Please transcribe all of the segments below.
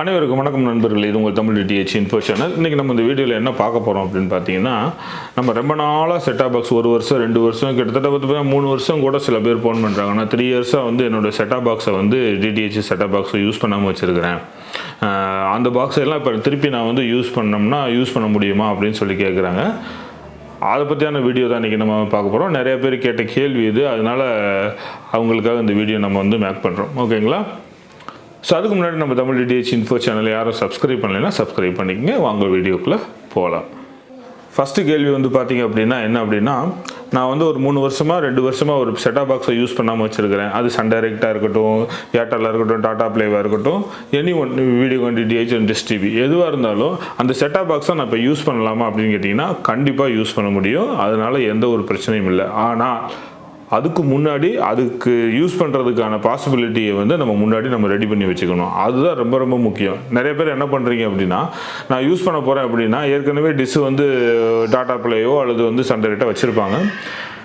அனைவருக்கும் வணக்கம் நண்பர்கள். இது உங்கள் தமிழ் டிஹெச் இன்ஃபோ சேனல். இன்றைக்கி நம்ம இந்த வீடியோவில் என்ன பார்க்க போகிறோம் அப்படின்னு பார்த்தீங்கன்னா நம்ம ரொம்ப நாளாக செட்டாப் பாக்ஸ் ஒரு வருஷம் ரெண்டு வருஷம் கிட்டத்தட்ட வந்து பார்த்தீங்கன்னா மூணு வருஷம் கூட சில பேர் ஃபோன் பண்ணுறாங்க நான் த்ரீ இயர்ஸாக வந்து என்னோட செட்டாப் பாக்ஸை வந்து டிடிஹெச் செட்டாப் பாக்ஸை யூஸ் பண்ணாமல் வச்சுருக்கிறேன். அந்த பாக்ஸ் எல்லாம் இப்போ திருப்பி நான் வந்து யூஸ் பண்ணோம்னா யூஸ் பண்ண முடியுமா அப்படின்னு சொல்லி கேட்குறாங்க அதை பற்றியான வீடியோ தான் இன்றைக்கி நம்ம பார்க்க போகிறோம் நிறைய பேர் கேட்ட கேள்வி இது. அதனால் அவங்களுக்காக இந்த வீடியோ நம்ம வந்து மேக் பண்ணுறோம் ஓகேங்களா ஸோ அதுக்கு முன்னாடி நம்ம தமிழ் டிடிஹெச் இன்ஃபோ சேனல் யாரும் சப்ஸ்கிரைப் பண்ணலைன்னா சப்ஸ்கிரைப் பண்ணிக்கங்க. வாங்க வீடியோக்குள்ளே போகலாம் ஃபஸ்ட்டு கேள்வி வந்து பார்த்திங்க அப்படின்னா என்ன அப்படின்னா நான் வந்து ஒரு மூணு வருஷமாக ரெண்டு வருஷமாக ஒரு செட்டா பாக்ஸை யூஸ் பண்ணாமல் வச்சுருக்கிறேன். அது சன் டைரெக்டாக இருக்கட்டும் ஏர்டெல்லாக இருக்கட்டும் டாடா ப்ளேவாக இருக்கட்டும் any one Videocon DTH and Dish TV எதுவாக இருந்தாலும் அந்த செட்டாப் பாக்ஸை நான் இப்போ யூஸ் பண்ணலாமா அப்படின்னு கேட்டிங்கன்னா கண்டிப்பாக யூஸ் பண்ண முடியும். அதனால் எந்த ஒரு பிரச்சனையும் இல்லை. ஆனால் அதுக்கு முன்னாடி அதுக்கு யூஸ் பண்ணுறதுக்கான பாசிபிலிட்டியை வந்து நம்ம முன்னாடி நம்ம ரெடி பண்ணி வச்சுக்கணும். அதுதான் ரொம்ப ரொம்ப முக்கியம். நிறைய பேர் என்ன பண்ணுறீங்க அப்படின்னா நான் யூஸ் பண்ண போகிறேன் அப்படின்னா ஏற்கனவே டிஷ் வந்து டாடா ப்ளேயோ அல்லது வந்து சண்டரேட்டாக வச்சுருப்பாங்க.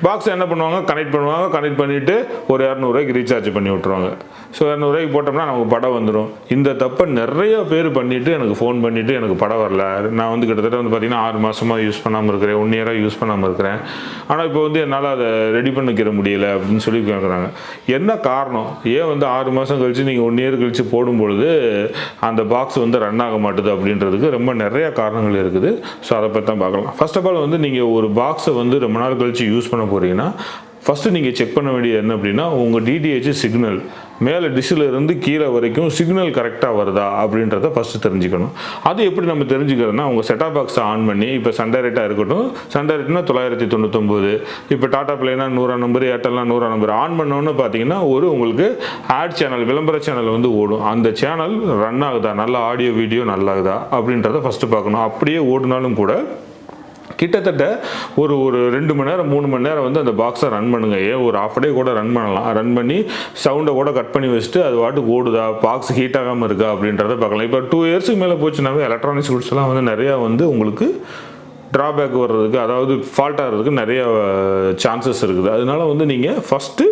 பாக்ஸ் என்ன பண்ணுவாங்க? கனெக்ட் பண்ணுவாங்க. கனெக்ட் பண்ணிவிட்டு ஒரு இரநூறுவாய்க்கு ரீசார்ஜ் பண்ணி விட்ருவாங்க ஸோ இரநூறுவாய்க்கு போட்டோம்னா நமக்கு படம் வந்துடும் இந்த தப்பை நிறைய பேர் பண்ணிவிட்டு எனக்கு ஃபோன் பண்ணிவிட்டு எனக்கு படம் வரல. நான் வந்து கிட்டத்தட்ட வந்து பார்த்திங்கன்னா ஆறு மாதமாக யூஸ் பண்ணாமல் இருக்கிறேன். ஒன் இயராக யூஸ் பண்ணாமல் இருக்கிறேன். ஆனால் இப்போ வந்து என்னால் அதை ரெடி பண்ணிக்கிற முடியல அப்படின்னு சொல்லி கேட்குறாங்க என்ன காரணம்? ஏன் வந்து ஆறு மாதம் கழித்து நீங்கள் ஒன் இயர் கழித்து போடும்பொழுது அந்த பாக்ஸ் வந்து ரன் ஆக மாட்டுது அப்படின்றதுக்கு ரொம்ப நிறைய காரணங்கள் இருக்குது. ஸோ அதை பற்றி தான் பார்க்கலாம். ஃபர்ஸ்ட் ஆஃப் ஆல் வந்து நீங்கள் ஒரு பாக்ஸை வந்து ரொம்ப நாள் கழித்து யூஸ் பண்ண போகிறீங்கன்னா ஃபஸ்ட்டு நீங்கள் செக் பண்ண வேண்டியது என்ன அப்படின்னா உங்கள் டிடிஹெச் சிக்னல் மேலே டிஷ்ஷில் இருந்து கீழே வரைக்கும் சிக்னல் கரெக்டாக வருதா அப்படின்றத ஃபஸ்ட்டு தெரிஞ்சுக்கணும். அது எப்படி நம்ம தெரிஞ்சுக்கிறதுனா உங்கள் செட்டாப் பாக்ஸை ஆன் பண்ணி இப்போ சண்டேரேட்டாக இருக்கட்டும் சண்டேரேட்னா தொள்ளாயிரத்தி தொண்ணூத்தொம்பது இப்போ டாடா பிளேனா நூறா நம்பர் ஏர்டெல்னா நூறா நம்பர் ஆன் பண்ணோன்னு பார்த்தீங்கன்னா ஒரு உங்களுக்கு ஆட் சேனல் விளம்பர சேனல் வந்து ஓடும். அந்த சேனல் ரன் ஆகுதா? நல்ல ஆடியோ வீடியோ நல்லாகுதா? அப்படின்றத ஃபஸ்ட்டு பார்க்கணும். அப்படியே ஓடினாலும் கூட கிட்டத்தட்ட ஒரு ஒரு ரெண்டு மணி நேரம் மூணு மணி நேரம் வந்து அந்த பாக்ஸை ரன் பண்ணுங்க. ஏன்? ஒரு ஆஃப் டே கூட ரன் பண்ணலாம். ரன் பண்ணி சவுண்டை கூட கட் பண்ணி வச்சுட்டு அது வாட்டுக்கு ஓடுதா? பாக்ஸ் ஹீட் ஆகாமல் இருக்கா? அப்படின்றத பார்க்கலாம். இப்போ டூ இயர்ஸுக்கு மேலே போச்சுனாவே எலக்ட்ரானிக்ஸ் குட்ஸ்லாம் வந்து நிறையா வந்து உங்களுக்கு ட்ராபேக் வர்றதுக்கு அதாவது ஃபால்ட் ஆகிறதுக்கு நிறைய சான்சஸ் இருக்குது. அதனால வந்து நீங்கள் ஃபஸ்ட்டு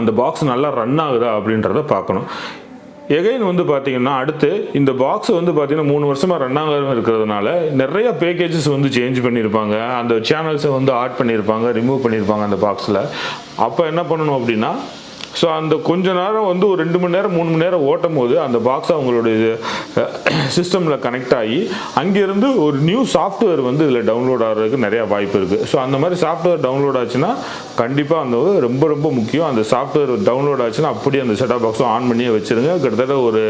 அந்த பாக்ஸ் நல்லா ரன் ஆகுதா அப்படின்றத பார்க்கணும். எகைன் வந்து பார்த்தீங்கன்னா அடுத்து இந்த பாக்ஸ் வந்து பார்த்தீங்கன்னா மூணு வருஷமாக ரன் ஆகாம இருக்கிறதுனால நிறைய பேக்கேஜஸ் வந்து சேஞ்ச் பண்ணியிருப்பாங்க அந்த சேனல்ஸை வந்து ஆட் பண்ணியிருப்பாங்க ரிமூவ் பண்ணியிருப்பாங்க அந்த பாக்ஸில் அப்போ என்ன பண்ணணும் அப்படின்னா ஸோ அந்த கொஞ்ச நேரம் வந்து ஒரு ரெண்டு மணி நேரம் மூணு மணி நேரம் ஓட்டும் போது அந்த பாக்ஸ் அவங்களுடைய சிஸ்டமில் கனெக்ட் ஆகி அங்கேருந்து ஒரு நியூ சாஃப்ட்வேர் வந்து இதில் டவுன்லோட் ஆகிறதுக்கு நிறையா வாய்ப்பு இருக்குது ஸோ அந்த மாதிரி சாஃப்ட்வேர் டவுன்லோட் ஆச்சுன்னா கண்டிப்பாக அந்த ரொம்ப ரொம்ப முக்கியம். அந்த சாஃப்ட்வேர் டவுன்லோட் ஆச்சுன்னா அப்படியே அந்த செட்டாப் பாக்ஸும் ஆன் பண்ணியே வச்சுருங்க. கிட்டத்தட்ட ஒரு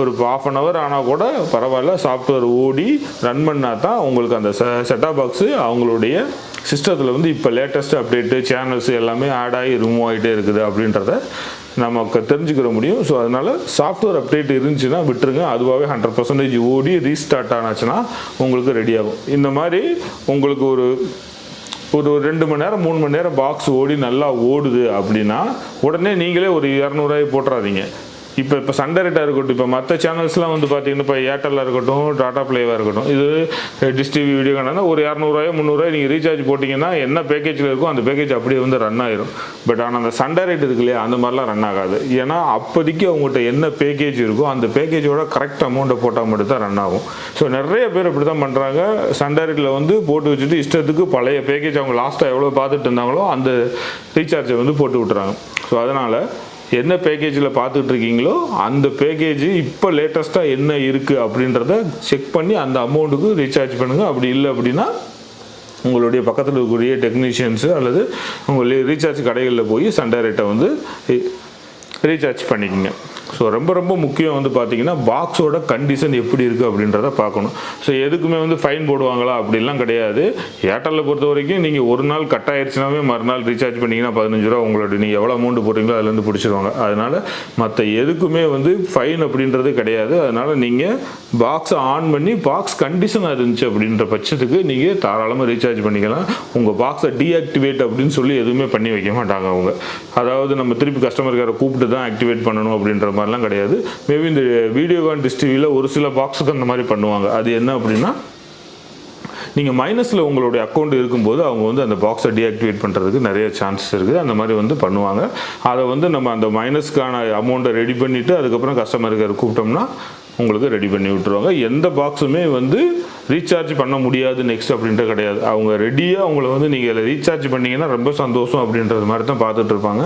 ஒரு ஆஃப் அன் ஹவர் ஆனால் கூட பரவாயில்ல சாஃப்ட்வேர் ஓடி ரன் பண்ணால் தான் உங்களுக்கு அந்த செட்டாப் பாக்ஸு அவங்களுடைய சிஸ்டத்தில் வந்து இப்போ லேட்டஸ்ட் அப்டேட்டு சேனல்ஸ் எல்லாமே ஆட் ஆகி ரிமூவ் ஆகிட்டே இருக்குது அப்படின்றத நமக்கு தெரிஞ்சுக்கிற முடியும். ஸோ அதனால் சாஃப்ட்வேர் அப்டேட் இருந்துச்சுன்னா விட்டுருங்க. அதுவாகவே ஹண்ட்ரட் பர்சன்டேஜ் ஓடி ரீஸ்டார்ட் ஆனாச்சுன்னா உங்களுக்கு ரெடி ஆகும். இந்த மாதிரி உங்களுக்கு ஒரு ஒரு ரெண்டு மணி நேரம் மூணு மணி நேரம் பாக்ஸ் ஓடி நல்லா ஓடுது அப்படின்னா உடனே நீங்களே ஒரு இரநூறுவாய் போட்டுறாதீங்க. இப்போ இப்போ சண்டரேட்டாக இருக்கட்டும் இப்போ மற்ற சேனல்ஸ்லாம் வந்து பார்த்தீங்கன்னா இப்போ ஏர்டெல்லாக இருக்கட்டும் டாடா ப்ளேவாக இருக்கட்டும் இது டிஷ் டிவி வீடியோ கணனா ஒரு இரநூறுவாயோ முந்நூறுவாயோ நீங்கள் ரீசார்ஜ் போட்டிங்கன்னா என்ன பேக்கேஜில் இருக்கோ அந்த பேக்கேஜ் அப்படியே வந்து ரன் ஆயிரும். பட் ஆனால் அந்த சண்டரேட் இருக்கு இல்லையா அந்த மாதிரிலாம் ரன் ஆகாது. ஏன்னா அப்போதைக்கு அவங்ககிட்ட என்ன பேக்கேஜ் இருக்கோ அந்த பேக்கேஜோட கரெக்ட் அமௌண்ட்டை போட்டால் மட்டும் தான் ரன் ஆகும். ஸோ நிறைய பேர் இப்படி தான் பண்ணுறாங்க சண்டரேட்டில் வந்து போட்டு வச்சுட்டு இஷ்டத்துக்கு பழைய பேக்கேஜ் அவங்க லாஸ்ட்டாக எவ்வளோ பார்த்துட்டு இருந்தாங்களோ அந்த ரீசார்ஜை வந்து போட்டு விட்டுறாங்க. ஸோ அதனால் என்ன பேக்கேஜில் பார்த்துட்டு இருக்கீங்களோ அந்த பேக்கேஜ் இப்போ லேட்டஸ்ட்டாக என்ன இருக்குது அப்படின்றத செக் பண்ணி அந்த அமௌண்ட்டுக்கு ரீசார்ஜ் பண்ணுங்கள் அப்படி இல்லை அப்படின்னா உங்களுடைய பக்கத்தில் இருக்கக்கூடிய டெக்னீஷியன்ஸு அல்லது உங்கள் ரீசார்ஜ் கடைகளில் போய் சண்டரேட்டை வந்து ரீசார்ஜ் பண்ணிக்கோங்க. ஸோ ரொம்ப ரொம்ப முக்கியம் வந்து பார்த்தீங்கன்னா பாக்ஸோட கண்டிஷன் எப்படி இருக்குது அப்படின்றத பார்க்கணும். ஸோ எதுக்குமே வந்து ஃபைன் போடுவாங்களா? அப்படிலாம் கிடையாது. ஏர்டெல்லில் பொறுத்த வரைக்கும் நீங்கள் ஒரு நாள் கட் ஆயிடுச்சுனாவே மறுநாள் ரீசார்ஜ் பண்ணிங்கன்னா பதினஞ்சு ரூபா உங்களோட நீங்கள் எவ்வளோ அமௌண்ட் போடுறீங்களோ அதுலேருந்து பிடிச்சிருவாங்க. அதனால் மற்ற எதுக்குமே வந்து ஃபைன் அப்படின்றது கிடையாது. அதனால் நீங்கள் பாக்ஸை ஆன் பண்ணி பாக்ஸ் கண்டிஷனாக இருந்துச்சு அப்படின்ற பட்சத்துக்கு நீங்கள் தாராளமாக ரீசார்ஜ் பண்ணிக்கலாம். உங்கள் பாக்ஸை டீஆக்டிவேட் அப்படின்னு சொல்லி எதுவுமே பண்ணி வைக்க மாட்டாங்க அவங்க. அதாவது நம்ம திருப்பி கஸ்டமர் கேரை கூப்பிட்டு தான் ஆக்டிவேட் பண்ணணும் அப்படின்ற மாதிரி மாதிரிலாம் கிடையாது. மேபி இந்த வீடியோகான் டிஷ் டிவியில் ஒரு சில பாக்ஸுக்கு அந்த மாதிரி பண்ணுவாங்க. அது என்ன அப்படின்னா நீங்கள் மைனஸில் உங்களுடைய அக்கௌண்ட் இருக்கும்போது அவங்க வந்து அந்த பாக்ஸை டீஆக்டிவேட் பண்ணுறதுக்கு நிறைய சான்சஸ் இருக்குது. அந்த மாதிரி வந்து பண்ணுவாங்க. அதை வந்து நம்ம அந்த மைனஸ்க்கான அமௌண்ட்டை ரெடி பண்ணிவிட்டு அதுக்கப்புறம் கஸ்டமர் கேர் கூப்பிட்டோம்னா உங்களுக்கு ரெடி பண்ணி விட்டுருவாங்க. எந்த பாக்ஸுமே வந்து ரீசார்ஜ் பண்ண முடியாது நெக்ஸ்ட் அப்படின்றது கிடையாது. அவங்க ரெடியாக அவங்கள வந்து நீங்கள் ரீசார்ஜ் பண்ணிங்கன்னா ரொம்ப சந்தோஷம் அப்படின்றது மாதிரி தான் பார்த்துட்ருப்பாங்க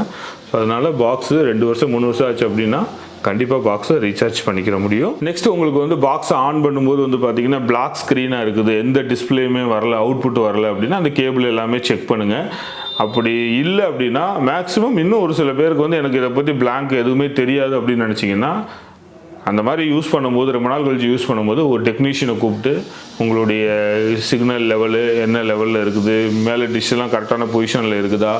ஸோ அதனால் பாக்ஸு ரெண்டு வருஷம் மூணு வருஷம் ஆச்சு அப்படின்னா கண்டிப்பாக பாக்ஸை ரீசார்ஜ் பண்ணிக்கிற முடியும். நெக்ஸ்ட் உங்களுக்கு வந்து பாக்ஸை ஆன் பண்ணும்போது வந்து பார்த்தீங்கன்னா பிளாக் ஸ்க்ரீனாக இருக்குது. எந்த டிஸ்பிளேயுமே வரல அவுட்புட் வரல அப்படின்னா அந்த கேபிள் எல்லாமே செக் பண்ணுங்கள் அப்படி இல்லை அப்படின்னா மேக்ஸிமம் இன்னும் ஒரு சில பேருக்கு வந்து எனக்கு இதை பற்றி பிளாங்க் எதுவுமே தெரியாது அப்படின்னு நினச்சிங்கன்னா அந்த மாதிரி யூஸ் பண்ணும்போது ரொம்ப நாள் கழிச்சு யூஸ் பண்ணும்போது ஒரு டெக்னீஷியனை கூப்பிட்டு உங்களுடைய சிக்னல் லெவலு என்ன லெவலில் இருக்குது மேலே டிஷ்ஷெல்லாம் கரெக்டான பொசிஷனில் இருக்குதா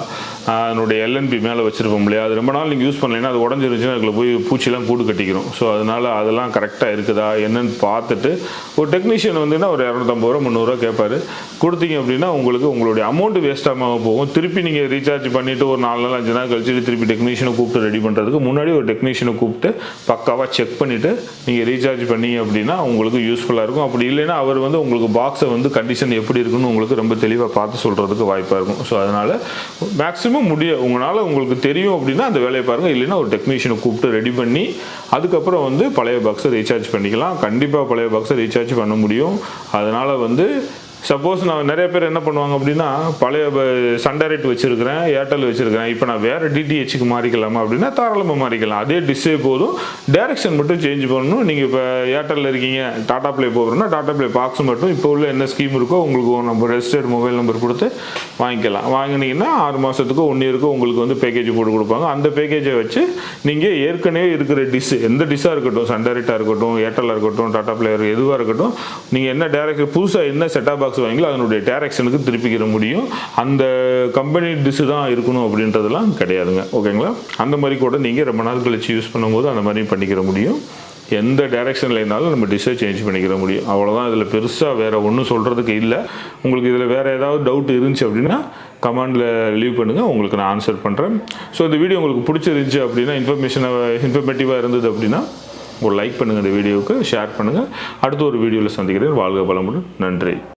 அதனுடைய எல்என்பி மேலே வச்சுருப்போம் இல்லையா? அது ரொம்ப நாள் நீங்கள் யூஸ் பண்ணலைன்னா அது உடஞ்சிருச்சுன்னா அதில் போய் பூச்சிலாம் கூடு கட்டிக்கிறோம் ஸோ அதனால் அதெல்லாம் கரெக்டாக இருக்குதா? என்னன்னு பார்த்துட்டு ஒரு டெக்னீஷியன் வந்துன்னா ஒரு இரநூத்தம்பது ரூபா முந்நூறுரூவா கேட்பாரு கொடுத்தீங்க அப்படின்னா உங்களுக்கு உங்களுடைய அமௌண்ட் வேஸ்ட்டாக போகும். திருப்பி நீங்கள் ரீசார்ஜ் பண்ணிவிட்டு ஒரு நாலு நாள் அஞ்சு நாள் கழிச்சுட்டு திருப்பி டெக்னீஷியனை கூப்பிட்டு ரெடி பண்ணுறதுக்கு முன்னாடி ஒரு டெக்னீஷியனை கூப்பிட்டு பக்காவாக செக் பண்ணிவிட்டு நீங்கள் ரீசார்ஜ் பண்ணீங்க அப்படின்னா உங்களுக்கு யூஸ்ஃபுல்லாக இருக்கும். அப்படி இல்லைன்னா அவர் வந்து உங்களுக்கு பாக்ஸை வந்து கண்டிஷன் எப்படி இருக்குன்னு உங்களுக்கு ரொம்ப தெளிவாக பார்த்து சொல்கிறதுக்கு வாய்ப்பாக இருக்கும். ஸோ அதனால் மேக்ஸிமம் முடிய உங்களால் உங்களுக்கு தெரியும் அப்படின்னா அந்த வேலையை பாருங்கள் இல்லைன்னா ஒரு டெக்னீஷியனை கூப்பிட்டு ரெடி பண்ணி அதுக்கப்புறம் வந்து பழைய பாக்ஸை ரீசார்ஜ் பண்ணிக்கலாம். கண்டிப்பாக பழைய பாக்ஸை ரீசார்ஜ் பண்ண முடியும். அதனால் வந்து சப்போஸ் நான் நிறைய பேர் என்ன பண்ணுவாங்க அப்படின்னா பழைய சன்டைரக்ட் வச்சுருக்கிறேன் ஏர்டெல் வச்சுருக்கிறேன். இப்போ நான் வேறு டிடிஹெச்சுக்கு மாறிக்கலாமா அப்படின்னா தாராளமாக மாறிக்கலாம். அதே டிஷ்ஷே போதும். டேரெக்ஷன் மட்டும் சேஞ்ச் பண்ணணும். நீங்கள் இப்போ ஏர்டெல்லில் இருக்கீங்க டாடா ப்ளே போகிறோம்னா டாடா ப்ளே பாக்ஸ் மட்டும் இப்போ உள்ள என்ன ஸ்கீம் இருக்கோ உங்களுக்கு நம்ம ரெஜிஸ்டர்ட் மொபைல் நம்பர் கொடுத்து வாங்கிக்கலாம். வாங்கினீங்கன்னா ஆறு மாதத்துக்கு ஒன் இயருக்கு உங்களுக்கு வந்து பேக்கேஜ் போட்டு கொடுப்பாங்க. அந்த பேக்கேஜை வச்சு நீங்கள் ஏற்கனவே இருக்கிற டிஷ் எந்த டிஷ்ஷாக இருக்கட்டும் சன்டைரக்டாக இருக்கட்டும் ஏர்டெல்லாக இருக்கட்டும் டாடா ப்ளே எதுவாக இருக்கட்டும் நீங்கள் என்ன டேரக்ட் புதுசாக என்ன செட்டாக பாக்ஸ் வாங்கிங்களோ அதனுடைய டேரக்ஷனுக்கு திருப்பிக்கிற முடியும். அந்த கம்பெனி டிஷ்ஷு தான் இருக்கணும் அப்படின்றதெல்லாம் கிடையாதுங்க. ஓகேங்களா? அந்த மாதிரி கூட நீங்கள் ரொம்ப நாள் கழிச்சு யூஸ் பண்ணும்போது அந்த மாதிரி பண்ணிக்கிற முடியும். எந்த டேரக்ஷனில் இருந்தாலும் நம்ம டிஷ்ஷை சேஞ்ச் பண்ணிக்கிற முடியும். அவ்வளோதான் இதில் பெருசாக வேறு ஒன்றும் சொல்கிறதுக்கு இல்லை. உங்களுக்கு இதில் வேறு ஏதாவது டவுட் இருந்துச்சு அப்படின்னா கமெண்டில் லீவ் பண்ணுங்கள் உங்களுக்கு நான் ஆன்சர் பண்ணுறேன் ஸோ இந்த வீடியோ உங்களுக்கு பிடிச்சிருந்துச்சு அப்படின்னா இன்ஃபர்மேஷனாக இன்ஃபர்மேட்டிவாக இருந்தது அப்படின்னா ஒரு லைக் பண்ணுங்கள் இந்த வீடியோவுக்கு ஷேர் பண்ணுங்கள் அடுத்த ஒரு வீடியோவில் சந்திக்கிறேன். வாழ்க பலமுடன் நன்றி.